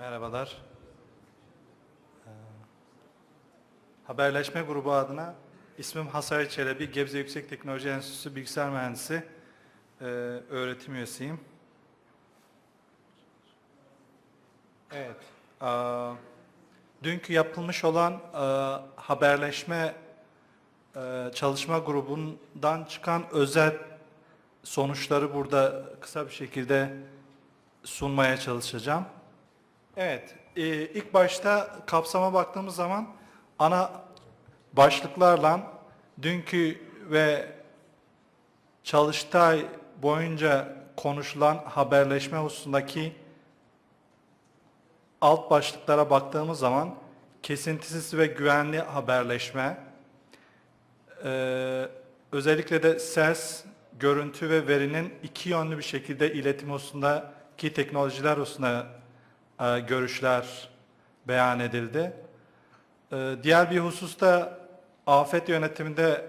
Merhabalar. Ee, Haberleşme grubu adına ismim Hasay Çelebi, Gebze Yüksek Teknoloji Enstitüsü Bilgisayar Mühendisi ee, öğretim üyesiyim. Evet. aa, Dünkü yapılmış olan aa, haberleşme çalışma grubundan çıkan özel sonuçları burada kısa bir şekilde sunmaya çalışacağım. Evet, e, ilk başta kapsama baktığımız zaman ana başlıklarla dünkü ve çalıştay boyunca konuşulan haberleşme hususundaki alt başlıklara baktığımız zaman kesintisiz ve güvenli haberleşme, ee, özellikle de ses, görüntü ve verinin iki yönlü bir şekilde iletim hususundaki teknolojiler hususunda e, görüşler beyan edildi. Ee, diğer bir hususta afet yönetiminde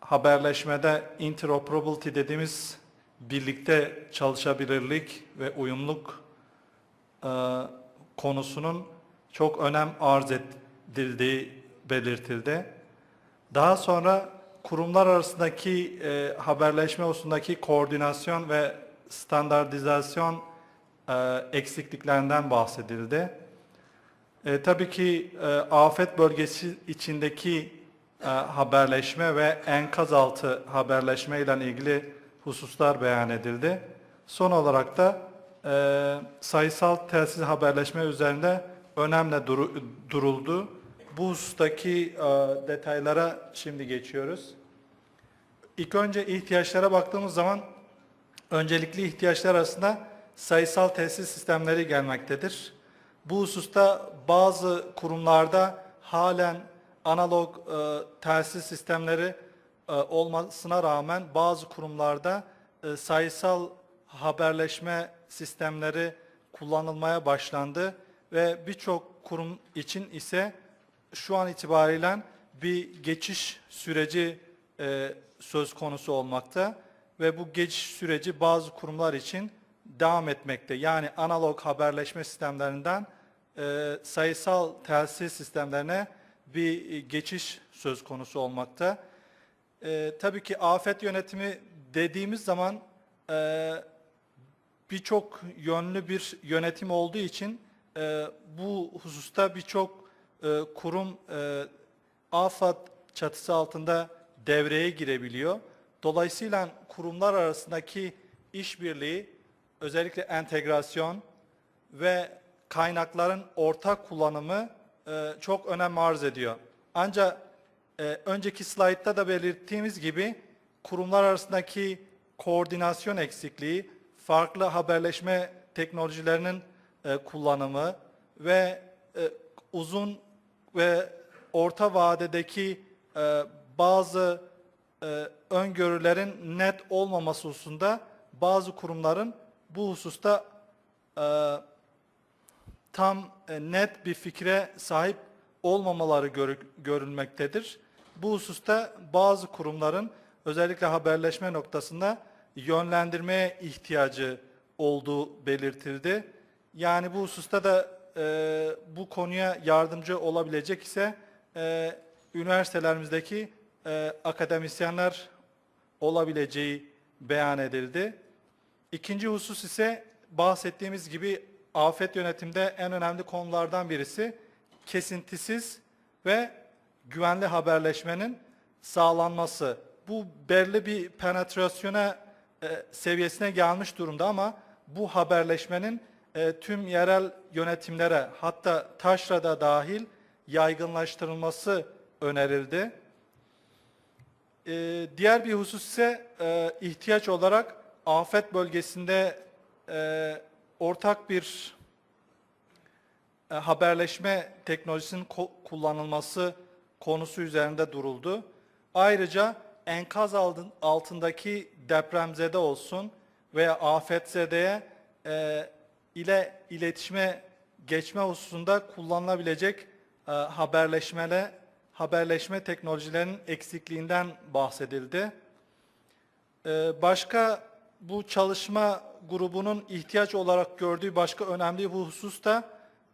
haberleşmede interoperability dediğimiz birlikte çalışabilirlik ve uyumluk e, konusunun çok önem arz edildiği belirtildi. Daha sonra kurumlar arasındaki e, haberleşme hususundaki koordinasyon ve standartizasyon e, eksikliklerinden bahsedildi. E, tabii ki e, afet bölgesi içindeki e, haberleşme ve enkaz altı haberleşme ile ilgili hususlar beyan edildi. Son olarak da e, sayısal telsiz haberleşme üzerinde önemli duru- duruldu. Bu husustaki e, detaylara şimdi geçiyoruz. İlk önce ihtiyaçlara baktığımız zaman öncelikli ihtiyaçlar arasında sayısal tesis sistemleri gelmektedir. Bu hususta bazı kurumlarda halen analog e, telsiz sistemleri e, olmasına rağmen bazı kurumlarda e, sayısal haberleşme sistemleri kullanılmaya başlandı ve birçok kurum için ise şu an itibariyle bir geçiş süreci e, söz konusu olmakta ve bu geçiş süreci bazı kurumlar için devam etmekte. Yani analog haberleşme sistemlerinden e, sayısal telsiz sistemlerine bir e, geçiş söz konusu olmakta. E, tabii ki afet yönetimi dediğimiz zaman e, birçok yönlü bir yönetim olduğu için e, bu hususta birçok e, kurum e, AFAD çatısı altında devreye girebiliyor. Dolayısıyla kurumlar arasındaki işbirliği, özellikle entegrasyon ve kaynakların ortak kullanımı e, çok önem arz ediyor. Ancak e, önceki slaytta da belirttiğimiz gibi kurumlar arasındaki koordinasyon eksikliği, farklı haberleşme teknolojilerinin e, kullanımı ve e, uzun ve orta vadedeki e, bazı e, öngörülerin net olmaması hususunda bazı kurumların bu hususta e, tam e, net bir fikre sahip olmamaları görü- görülmektedir. Bu hususta bazı kurumların özellikle haberleşme noktasında yönlendirmeye ihtiyacı olduğu belirtildi. Yani bu hususta da e, bu konuya yardımcı olabilecek ise e, üniversitelerimizdeki e, akademisyenler olabileceği beyan edildi. İkinci husus ise bahsettiğimiz gibi afet yönetimde en önemli konulardan birisi kesintisiz ve güvenli haberleşmenin sağlanması. Bu belli bir penetrasyona e, seviyesine gelmiş durumda ama bu haberleşmenin e, tüm yerel yönetimlere hatta taşrada dahil yaygınlaştırılması önerildi. Ee, diğer bir husus ise e, ihtiyaç olarak afet bölgesinde e, ortak bir e, haberleşme teknolojisinin ko- kullanılması konusu üzerinde duruldu. Ayrıca enkaz altın- altındaki depremzede olsun veya afetzedeye e, ile iletişime geçme hususunda kullanılabilecek e, haberleşmele haberleşme teknolojilerinin eksikliğinden bahsedildi. Ee, Başka bu çalışma grubunun ihtiyaç olarak gördüğü başka önemli bir husus da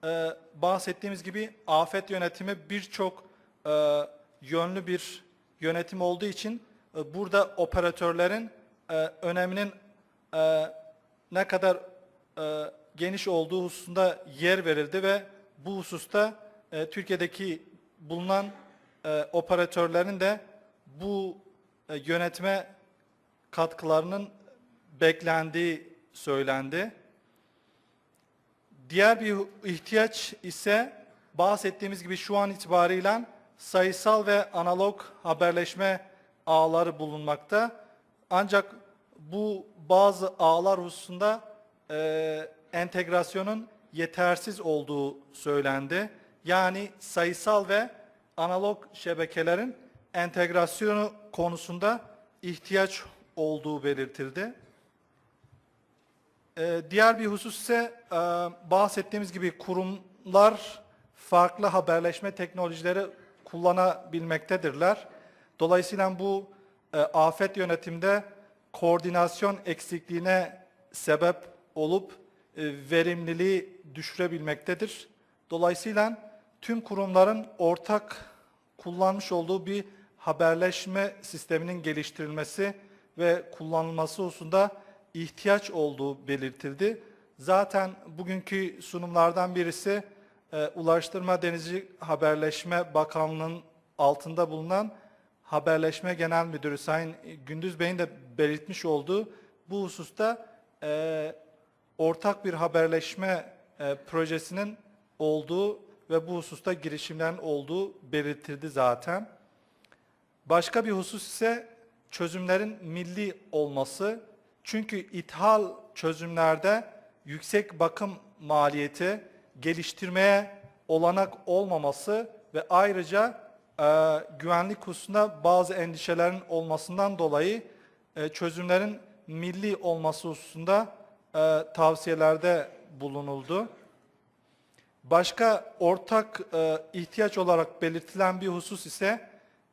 e, bahsettiğimiz gibi afet yönetimi birçok e, yönlü bir yönetim olduğu için e, burada operatörlerin e, öneminin e, ne kadar e, geniş olduğu hususunda yer verildi ve bu hususta e, Türkiye'deki bulunan e, operatörlerin de bu e, yönetime katkılarının beklendiği söylendi. Diğer bir ihtiyaç ise bahsettiğimiz gibi şu an itibariyle sayısal ve analog haberleşme ağları bulunmakta. Ancak bu bazı ağlar hususunda e, entegrasyonun yetersiz olduğu söylendi. Yani sayısal ve analog şebekelerin entegrasyonu konusunda ihtiyaç olduğu belirtildi. Ee, diğer bir husus ise e, bahsettiğimiz gibi kurumlar farklı haberleşme teknolojileri kullanabilmektedirler. Dolayısıyla bu e, afet yönetimde koordinasyon eksikliğine sebep olup e, verimliliği düşürebilmektedir. Dolayısıyla tüm kurumların ortak kullanmış olduğu bir haberleşme sisteminin geliştirilmesi ve kullanılması hususunda ihtiyaç olduğu belirtildi. Zaten bugünkü sunumlardan birisi e, Ulaştırma Denizci Haberleşme Bakanlığı'nın altında bulunan Haberleşme Genel Müdürü Sayın Gündüz Bey'in de belirtmiş olduğu bu hususta e, ortak bir haberleşme e, projesinin olduğu ve bu hususta girişimlerin olduğu belirtildi zaten. Başka bir husus ise çözümlerin milli olması. Çünkü ithal çözümlerde yüksek bakım maliyeti, geliştirmeye olanak olmaması ve ayrıca e, güvenlik hususunda bazı endişelerin olmasından dolayı e, çözümlerin milli olması hususunda e, tavsiyelerde bulunuldu. Başka ortak e, ihtiyaç olarak belirtilen bir husus ise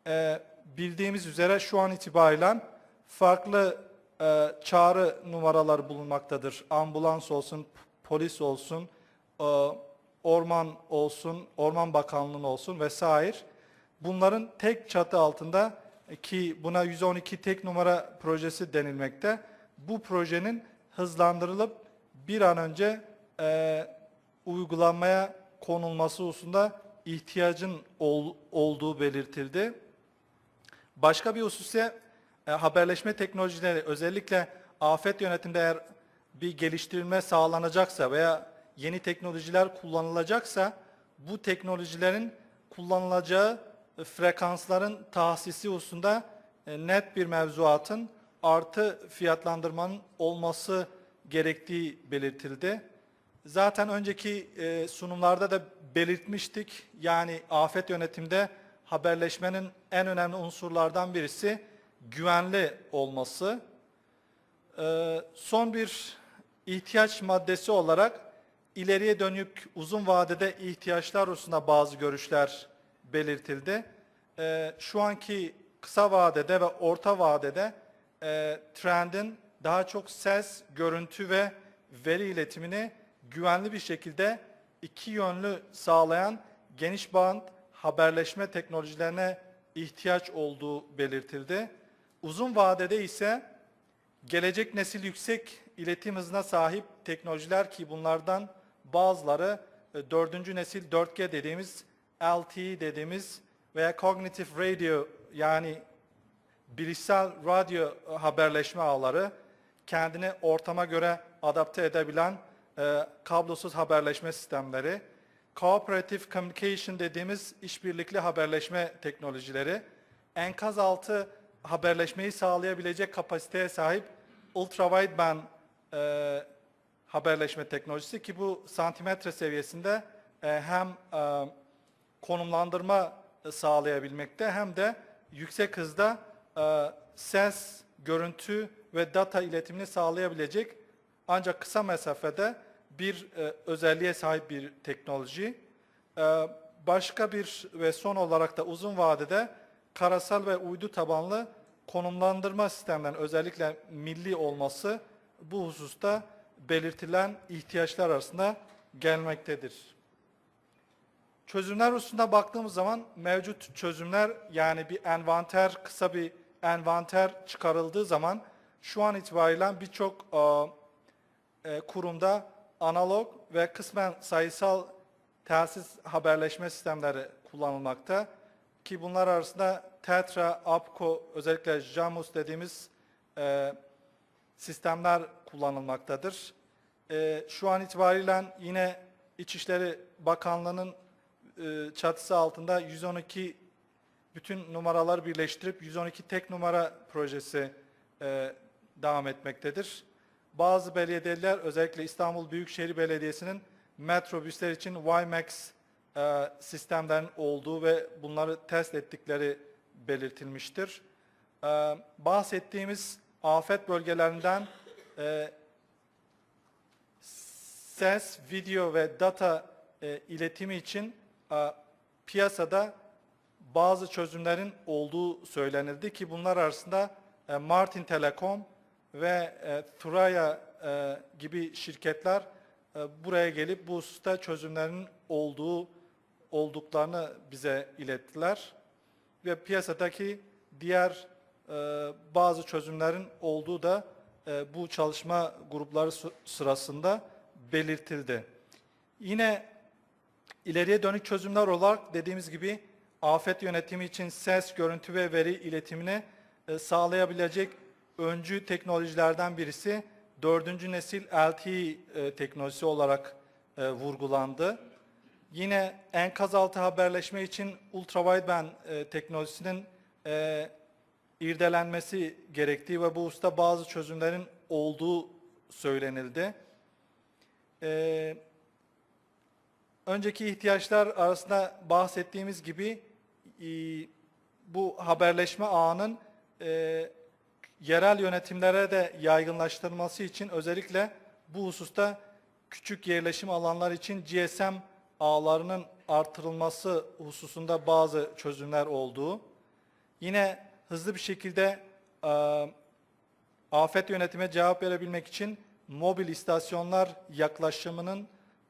e, bildiğimiz üzere şu an itibariyle farklı e, çağrı numaraları bulunmaktadır. Ambulans olsun, polis olsun, e, orman olsun, Orman Bakanlığı'nın olsun vesaire. Bunların tek çatı altında e, ki buna 112 tek numara projesi denilmekte. Bu projenin hızlandırılıp bir an önce e, uygulanmaya konulması hususunda ihtiyacın ol, olduğu belirtildi. Başka bir husus ise e, haberleşme teknolojileri özellikle afet yönetiminde eğer bir geliştirilme sağlanacaksa veya yeni teknolojiler kullanılacaksa bu teknolojilerin kullanılacağı e, frekansların tahsisi hususunda e, net bir mevzuatın artı fiyatlandırmanın olması gerektiği belirtildi. Zaten önceki sunumlarda da belirtmiştik. Yani afet yönetimde haberleşmenin en önemli unsurlardan birisi güvenli olması. E, son bir ihtiyaç maddesi olarak ileriye dönük uzun vadede ihtiyaçlar hususunda bazı görüşler belirtildi. E, şu anki kısa vadede ve orta vadede e, trendin daha çok ses, görüntü ve veri iletimini güvenli bir şekilde iki yönlü sağlayan geniş band haberleşme teknolojilerine ihtiyaç olduğu belirtildi. Uzun vadede ise gelecek nesil yüksek iletim hızına sahip teknolojiler ki bunlardan bazıları e, dördüncü nesil 4G dediğimiz LTE dediğimiz veya Cognitive Radio yani bilişsel radyo haberleşme ağları kendini ortama göre adapte edebilen e, kablosuz haberleşme sistemleri, cooperative communication dediğimiz işbirlikli haberleşme teknolojileri, enkaz altı haberleşmeyi sağlayabilecek kapasiteye sahip ultra wideband e, haberleşme teknolojisi ki bu santimetre seviyesinde e, hem e, konumlandırma sağlayabilmekte hem de yüksek hızda e, ses, görüntü ve data iletimini sağlayabilecek ancak kısa mesafede bir e, özelliğe sahip bir teknoloji. E, başka bir ve son olarak da uzun vadede karasal ve uydu tabanlı konumlandırma sistemlerinin özellikle milli olması bu hususta belirtilen ihtiyaçlar arasında gelmektedir. Çözümler hususunda baktığımız zaman mevcut çözümler yani bir envanter, kısa bir envanter çıkarıldığı zaman şu an itibariyle birçok e, e, kurumda analog ve kısmen sayısal telsiz haberleşme sistemleri kullanılmakta. Ki bunlar arasında Tetra, APCO, özellikle JAMUS dediğimiz e, sistemler kullanılmaktadır. E, şu an itibariyle yine İçişleri Bakanlığı'nın e, çatısı altında 112 bütün numaraları birleştirip 112 tek numara projesi e, devam etmektedir. Bazı belediyeler özellikle İstanbul Büyükşehir Belediyesi'nin metrobüsler için WiMAX e, sistemlerin olduğu ve bunları test ettikleri belirtilmiştir. E, bahsettiğimiz afet bölgelerinden e, ses, video ve data e, iletimi için e, piyasada bazı çözümlerin olduğu söylenildi ki bunlar arasında e, Martin Telekom ve e, Thuraya e, gibi şirketler e, buraya gelip bu hususta çözümlerin olduğu olduklarını bize ilettiler ve piyasadaki diğer e, bazı çözümlerin olduğu da e, bu çalışma grupları sı- sırasında belirtildi. Yine ileriye dönük çözümler olarak dediğimiz gibi afet yönetimi için ses, görüntü ve veri iletimini e, sağlayabilecek öncü teknolojilerden birisi dördüncü nesil LTE e, teknolojisi olarak e, vurgulandı. Yine enkaz altı haberleşme için ultrawideband e, teknolojisinin e, irdelenmesi gerektiği ve bu hususta bazı çözümlerin olduğu söylenildi. E, önceki ihtiyaçlar arasında bahsettiğimiz gibi e, bu haberleşme ağının e, yerel yönetimlere de yaygınlaştırılması için özellikle bu hususta küçük yerleşim alanlar için GSM ağlarının artırılması hususunda bazı çözümler olduğu, yine hızlı bir şekilde e, afet yönetime cevap verebilmek için mobil istasyonlar yaklaşımının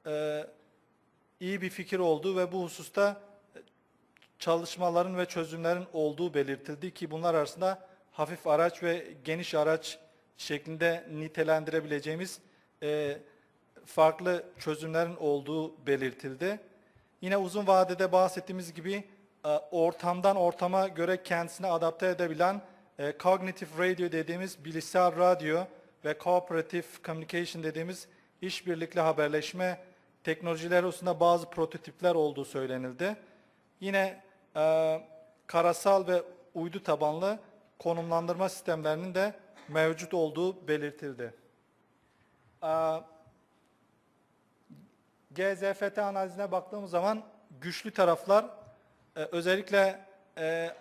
e, iyi bir fikir olduğu ve bu hususta çalışmaların ve çözümlerin olduğu belirtildi ki bunlar arasında hafif araç ve geniş araç şeklinde nitelendirebileceğimiz e, farklı çözümlerin olduğu belirtildi. Yine uzun vadede bahsettiğimiz gibi e, ortamdan ortama göre kendisini adapte edebilen e, cognitive radio dediğimiz bilişsel radyo ve cooperative communication dediğimiz işbirlikli haberleşme teknolojileri hususunda bazı prototipler olduğu söylenildi. Yine e, karasal ve uydu tabanlı konumlandırma sistemlerinin de mevcut olduğu belirtildi. E, GZFT analizine baktığımız zaman güçlü taraflar e, özellikle e,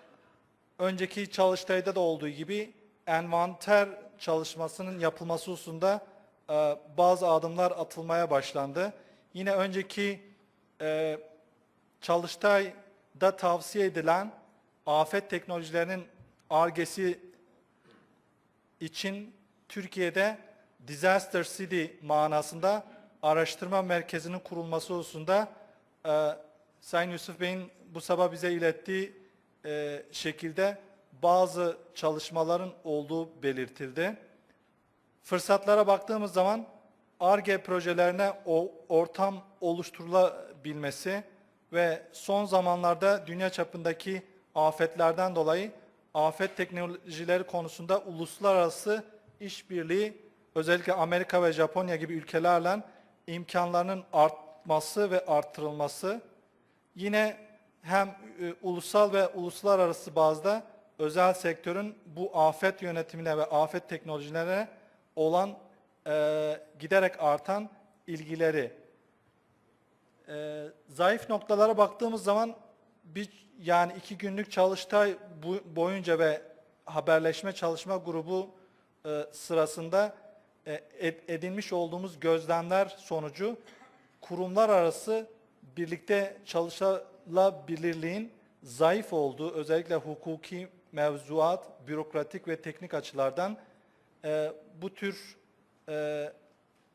önceki çalıştayda da olduğu gibi envanter çalışmasının yapılması hususunda e, bazı adımlar atılmaya başlandı. Yine önceki e, çalıştayda tavsiye edilen afet teknolojilerinin argesi için Türkiye'de Disaster City manasında araştırma merkezinin kurulması hususunda e, Sayın Yusuf Bey'in bu sabah bize ilettiği e, şekilde bazı çalışmaların olduğu belirtildi. Fırsatlara baktığımız zaman ARGE projelerine o ortam oluşturulabilmesi ve son zamanlarda dünya çapındaki afetlerden dolayı afet teknolojileri konusunda uluslararası işbirliği özellikle Amerika ve Japonya gibi ülkelerle imkanlarının artması ve artırılması yine hem e, ulusal ve uluslararası bazda özel sektörün bu afet yönetimine ve afet teknolojilerine olan e, giderek artan ilgileri. E, zayıf noktalara baktığımız zaman bir yani iki günlük çalıştay boyunca ve haberleşme çalışma grubu e, sırasında edinmiş olduğumuz gözlemler sonucu kurumlar arası birlikte çalışılabilirliğin zayıf olduğu, özellikle hukuki mevzuat, bürokratik ve teknik açılardan e, bu tür e,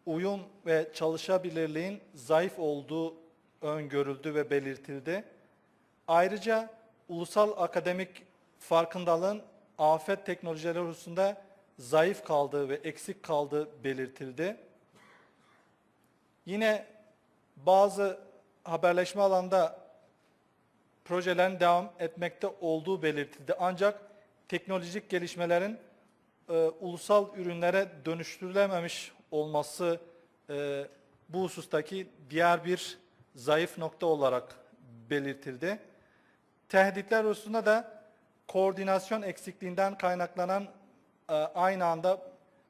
uyum ve çalışabilirliğin zayıf olduğu öngörüldü ve belirtildi. Ayrıca ulusal akademik farkındalığın afet teknolojileri hususunda zayıf kaldığı ve eksik kaldığı belirtildi. Yine bazı haberleşme alanında projelerin devam etmekte olduğu belirtildi. Ancak teknolojik gelişmelerin e, ulusal ürünlere dönüştürülememiş olması e, bu husustaki diğer bir zayıf nokta olarak belirtildi. Tehditler hususunda da koordinasyon eksikliğinden kaynaklanan aynı anda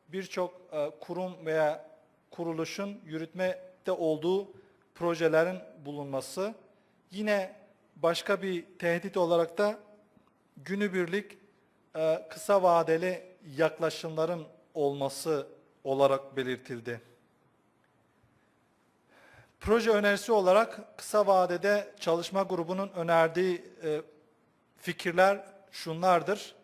birçok e, kurum veya kuruluşun yürütmekte olduğu projelerin bulunması. Yine başka bir tehdit olarak da günübirlik e, kısa vadeli yaklaşımların olması olarak belirtildi. Proje önerisi olarak kısa vadede çalışma grubunun önerdiği e, fikirler şunlardır.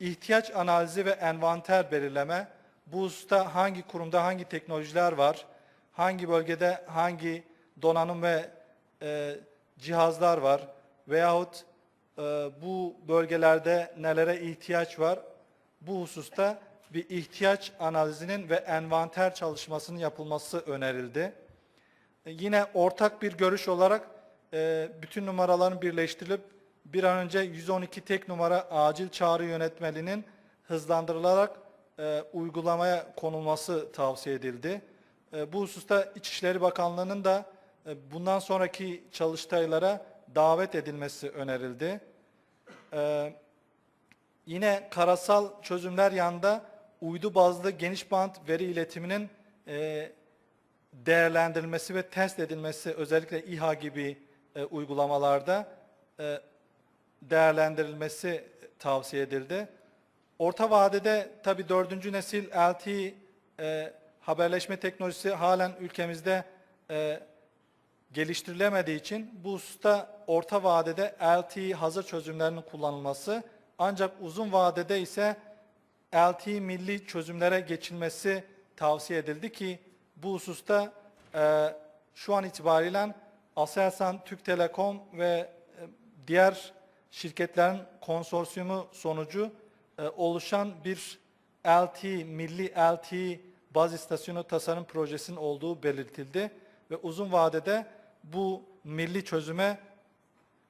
İhtiyaç analizi ve envanter belirleme. Bu hususta hangi kurumda hangi teknolojiler var, hangi bölgede hangi donanım ve e, cihazlar var veyahut e, bu bölgelerde nelere ihtiyaç var. Bu hususta bir ihtiyaç analizinin ve envanter çalışmasının yapılması önerildi. E, Yine ortak bir görüş olarak e, bütün numaraların birleştirilip bir an önce 112 tek numara acil çağrı yönetmeliğinin hızlandırılarak e, uygulamaya konulması tavsiye edildi. E, bu hususta İçişleri Bakanlığı'nın da e, bundan sonraki çalıştaylara davet edilmesi önerildi. E, Yine karasal çözümler yanında uydu bazlı geniş bant veri iletiminin e, değerlendirilmesi ve test edilmesi özellikle İHA gibi e, uygulamalarda e, değerlendirilmesi tavsiye edildi. Orta vadede tabii dördüncü nesil LTE e, haberleşme teknolojisi halen ülkemizde e, geliştirilemediği için bu hususta orta vadede LTE hazır çözümlerinin kullanılması ancak uzun vadede ise LTE milli çözümlere geçilmesi tavsiye edildi ki bu hususta e, şu an itibariyle Aselsan, Türk Telekom ve e, diğer şirketlerin konsorsiyumu sonucu e, oluşan bir LTE, milli LTE baz istasyonu tasarım projesinin olduğu belirtildi ve uzun vadede bu milli çözüme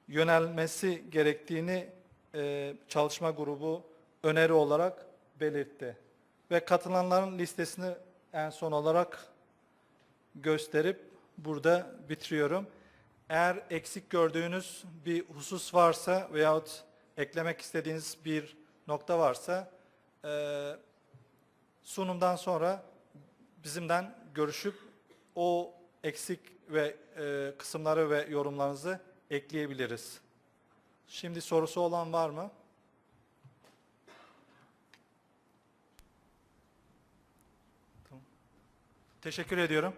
yönelmesi gerektiğini e, çalışma grubu öneri olarak belirtti. Ve katılanların listesini en son olarak gösterip burada bitiriyorum. Eğer eksik gördüğünüz bir husus varsa veyahut eklemek istediğiniz bir nokta varsa e, sunumdan sonra bizimden görüşüp o eksik ve e, kısımları ve yorumlarınızı ekleyebiliriz. Şimdi sorusu olan var mı? Teşekkür ediyorum.